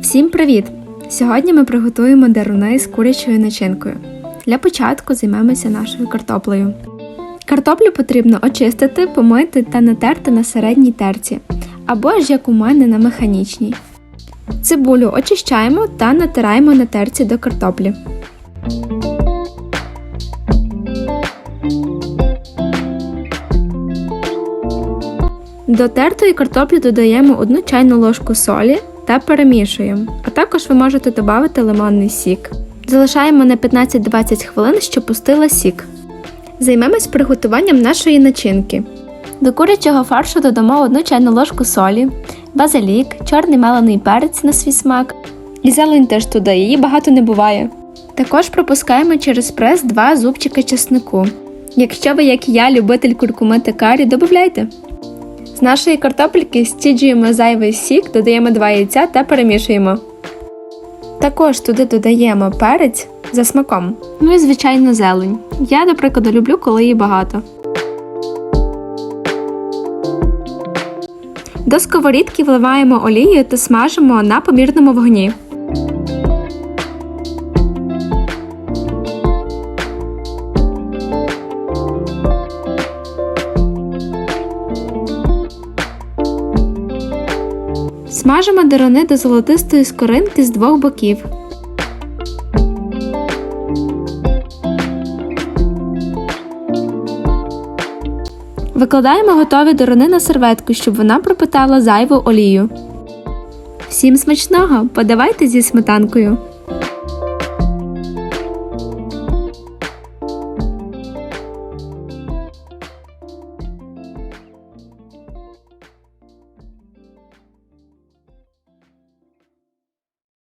Всім привіт! Сьогодні ми приготуємо деруни з курячою начинкою. Для початку займемося нашою картоплею. Картоплю потрібно очистити, помити та натерти на середній терці, або ж як у мене на механічній. Цибулю очищаємо та натираємо на терці до картоплі. До тертої картоплі додаємо 1 чайну ложку солі та перемішуємо, а також ви можете додати лимонний сік. Залишаємо на 15-20 хвилин, щоб пустила сік. Займемось приготуванням нашої начинки. До курячого фаршу додамо 1 чайну ложку солі, базилік, чорний мелений перець на свій смак. І зелень теж туди, її багато не буває. Також пропускаємо через прес 2 зубчики чеснику. Якщо ви, як і я, любитель куркуми та карі, додавайте. З нашої картопельки стіджуємо зайвий сік, додаємо 2 яйця та перемішуємо. Також туди додаємо перець за смаком. Ну і звичайно зелень. Я, до прикладу, люблю, коли її багато. До сковорідки вливаємо олію та смажимо на помірному вогні. Смажимо деруни до золотистої скоринки з двох боків. Викладаємо готові деруни на серветку, щоб вона пропитала зайву олію. Всім смачного! Подавайте зі сметанкою!